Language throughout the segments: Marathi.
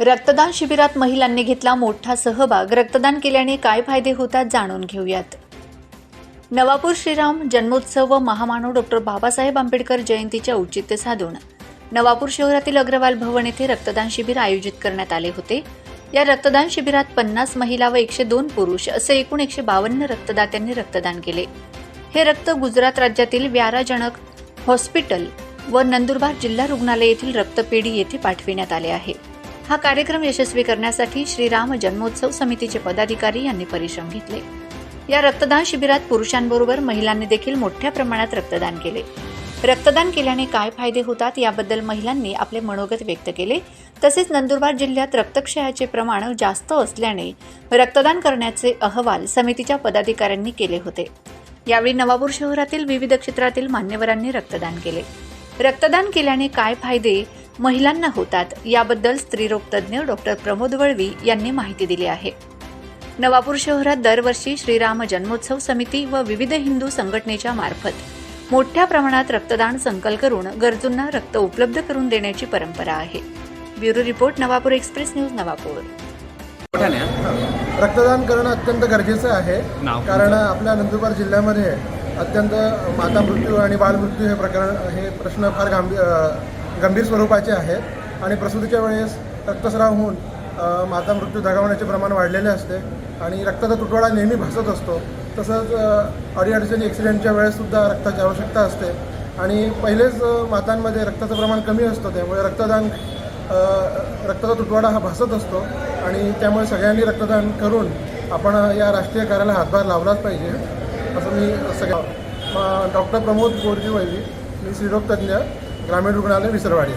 रक्तदान शिबिरात महिलांनी घेतला मोठा सहभाग. रक्तदान केल्याने काय फायदे होतात जाणून घेऊयात. नवापूर श्रीराम जन्मोत्सव व महामानव डॉक्टर बाबासाहेब आंबेडकर जयंतीचे औचित्य साधून नवापूर शहरातील अग्रवाल भवन येथे रक्तदान शिबिर आयोजित करण्यात आले होते. या रक्तदान शिबिरात पन्नास महिला व एकशे दोन पुरुष असे एकूण एकशे बावन्न रक्तदात्यांनी रक्तदान केले. हे रक्त गुजरात राज्यातील व्याराजनक हॉस्पिटल व नंदुरबार जिल्हा रुग्णालय येथील रक्तपेढी येथे पाठविण्यात आले आहे. हा कार्यक्रम यशस्वी करण्यासाठी श्रीराम जन्मोत्सव समितीचे पदाधिकारी यांनी परिश्रम घेतले. या रक्तदान शिबिरात पुरुषांबरोबर महिलांनी देखील मोठ्या प्रमाणात रक्तदान केले. रक्तदान केल्याने काय फायदे होतात याबद्दल महिलांनी आपले मनोगत व्यक्त केले. तसेच नंदुरबार जिल्ह्यात रक्तक्षयाचे प्रमाण जास्त असल्याने रक्तदान करण्याचे अहवाल समितीच्या पदाधिकाऱ्यांनी केले होते. यावेळी नवापूर शहरातील विविध क्षेत्रातील मान्यवरांनी रक्तदान केले. रक्तदान केल्याने काय फायदे? महिलांना होतात. याबद्दल स्त्रीरोग तज्ज्ञ डॉक्टर प्रमोद वळवी यांनी माहिती दिली आहे. नवापूर शहरात दरवर्षी श्रीराम जन्मोत्सव समिती व विविध हिंदू संघटनेच्या मार्फत मोठ्या प्रमाणात रक्तदान संकल्प करून गरजूंना रक्त उपलब्ध करून देण्याची परंपरा आहे. Bureau report Navapur express news Navapur. रक्तदान करणं अत्यंत गरजेचं आहे. कारण आपल्या नंदुरबार जिल्ह्यामध्ये अत्यंत माता मृत्यू आणि बालमृत्यू हे प्रकरण हे प्रश्न फार गंभीर गंभीर स्वरूपाचे आहेत आणि प्रसूतीच्या वेळेस रक्तस्राव होऊन माता मृत्यू दगावण्याचे प्रमाण वाढलेले असते आणि रक्ताचा तुटवडा नेहमी भासत असतो. तसंच अडीअडचणी ॲक्सिडेंटच्या वेळेससुद्धा रक्ताची आवश्यकता असते. आणि पहिलेच मातांमध्ये रक्ताचं प्रमाण कमी असतं. त्यामुळे रक्तदान रक्ताचा तुटवडा हा भासत असतो. आणि त्यामुळे सगळ्यांनी रक्तदान करून आपण या राष्ट्रीय कार्याला हातभार लावलाच पाहिजे. असं मी सगळ्या डॉक्टर प्रमोद गोरजी वैवी मी स्त्रीरोग तज्ज्ञ ग्रामीण रुग्णालय विसरवाडी.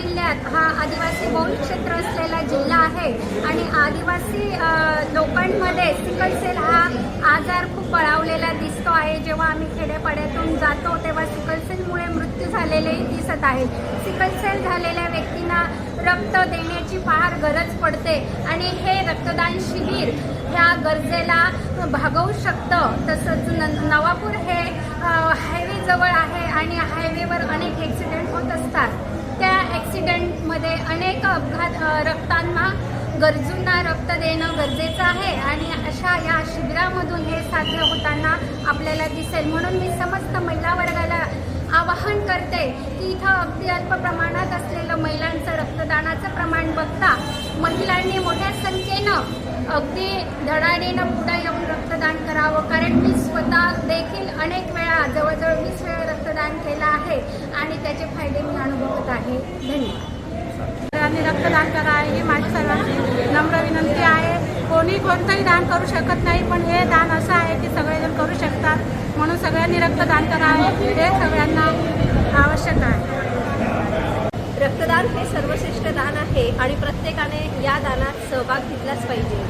जिल्ह्यात हा आदिवासी बहुल क्षेत्र असलेला जिल्हा आहे आणि आदिवासी लोकांमध्ये सिकल सेल हा आजार खूप बळावलेला दिसतो आहे. जेव्हा आम्ही खेडेपाड्यातून जातो तेव्हा सिकल सेलमुळे मृत्यू झालेलेही दिसत आहे. सिकल सेल झालेल्या व्यक्तींना रक्त देण्याची फार गरज पडते आणि हे रक्तदान शिबिर ह्या गरजेला भागवू शकतं. तसंच न नवापूर हे हायवे जवळ आहे आणि हायवेवर अनेक ॲक्सिडेंट होत असतात. त्या ॲक्सिडेंटमध्ये अनेक अपघात रक्तांना गरजूंना रक्त देणं गरजेचं आहे आणि अशा या शिबिरामधून हे साध्य होताना आपल्याला दिसेल. म्हणून मी समस्त महिला वर्गाला आवाहन करते की इथं अगदी अल्प प्रमाणात असलेलं महिलांचं रक्तदानाचं प्रमाण बघता महिलांनी मोठ्या संख्येनं अगदी धडाडीनं पुढे येऊन रक्तदान करावं. कारण मी स्वतः देखील अनेक वेळा जवळजवळ वीस वेळा रक्तदान केलं आहे आणि त्याचे फायदे मी अनुभवत आहे. धन्यवाद. आणि रक्तदान करा ही माझी सर्वांची नम्र विनंती आहे कोणी कोणतंही दान करू शकत नाही पण हे दान असं आहे की सगळेजण करू शकतात. म्हणून सगळ्यांनी रक्तदान करावं हे सगळ्यांना आवश्यक आहे. रक्तदान हे सर्वश्रेष्ठ दान आहे आणि प्रत्येकाने या दानात सहभाग घेतलाच पाहिजे.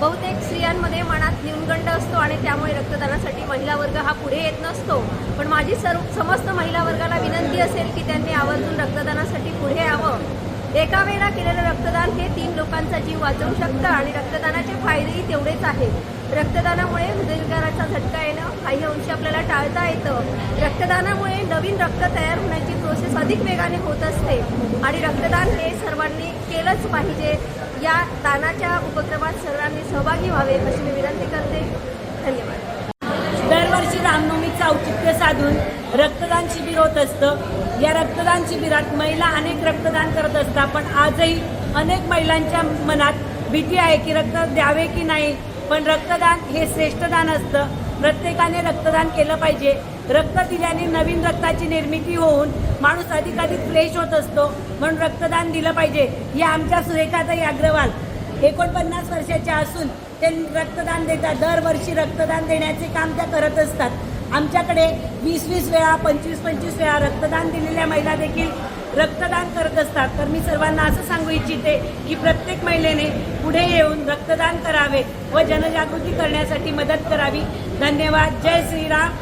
बहुतेक स्त्रियांमध्ये मनात न्यूनगंड असतो आणि त्यामुळे रक्तदानासाठी महिला वर्ग हा पुढे येत नसतो. पण माझी सर्व समस्त महिला वर्गाला विनंती असेल की त्यांनी आवर्जून रक्तदानासाठी पुढे यावं. एका वेळेला केलेलं रक्तदान हे तीन लोकांचा जीव वाचवू शकतं आणि रक्तदानाचे फायदेही तेवढेच आहेत. रक्तदानामुळे हृदयविकाराचा झटका येणं काही अंशी आपल्याला टाळता येतं. रक्तदानामुळे नवीन रक्त तयार होण्याची प्रोसेस अधिक वेगाने होत असते. आणि रक्तदान हे सर्वांनी केलंच पाहिजे. या दानाच्या उपक्रमात सर्वांनी सहभागी व्हावे अशी मी विनंती करते. धन्यवाद. रामनवमीचं औचित्य साधून रक्तदान शिबिर होत असतं. या रक्तदान शिबिरात महिला अनेक रक्तदान करत असतात. पण आजही अनेक महिलांच्या मनात भीती आहे की रक्त द्यावे की नाही. पण रक्तदान हे श्रेष्ठ दान असतं. प्रत्येकाने रक्तदान केलं पाहिजे. रक्त दिल्याने नवीन रक्ताची निर्मिती होऊन माणूस अधिकाधिक फ्रेश होत असतो. म्हणून रक्तदान दिलं पाहिजे. या आमच्या सुरेखाताई अग्रवाल एकोणपन्नास वर्षाच्या असून ते रक्तदान देतात. दरवर्षी रक्तदान देण्याचे काम त्या करत असतात. आमच्याकडे वीस वीस वेळा पंचवीस पंचवीस वेळा रक्तदान दिलेल्या महिला देखील रक्तदान करत असतात. तर मी सर्वांना असं सांगू इच्छिते की प्रत्येक महिलेने पुढे येऊन रक्तदान करावे व जनजागृती करण्यासाठी मदत करावी. धन्यवाद. जय श्रीराम.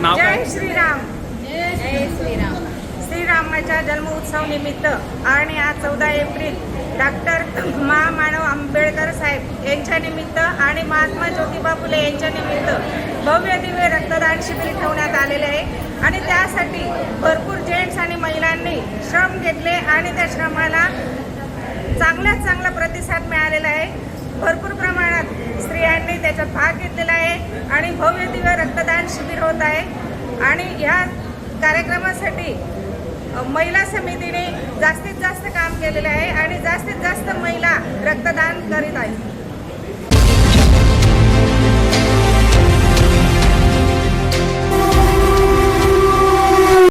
नाव काय? जय श्रीराम. जय श्रीराम. श्रीरामाच्या जन्मोत्सव निमित्त आणि आज चौदा एप्रिल डॉक्टर महामानव आंबेडकर साहेब यांच्या निमित्त आणि महात्मा ज्योतिबा फुले यांच्या निमित्त भव्य दिव्य रक्तदान शिबिर ठेवण्यात आलेले आहे. आणि त्यासाठी भरपूर जेंट्स आणि महिलांनी श्रम घेतले आणि त्या श्रमाला चांगल्यात चांगला प्रतिसाद मिळालेला आहे. भरपूर प्रमाणात स्त्रियांनी त्याच्यात भाग घेतलेला आहे आणि भव्य दिव्य रक्तदान शिबिर होत आहे. आणि ह्या कार्यक्रमासाठी महिला समितीने जास्तीत जास्त काम केलेलं आहे आणि जास्तीत जास्त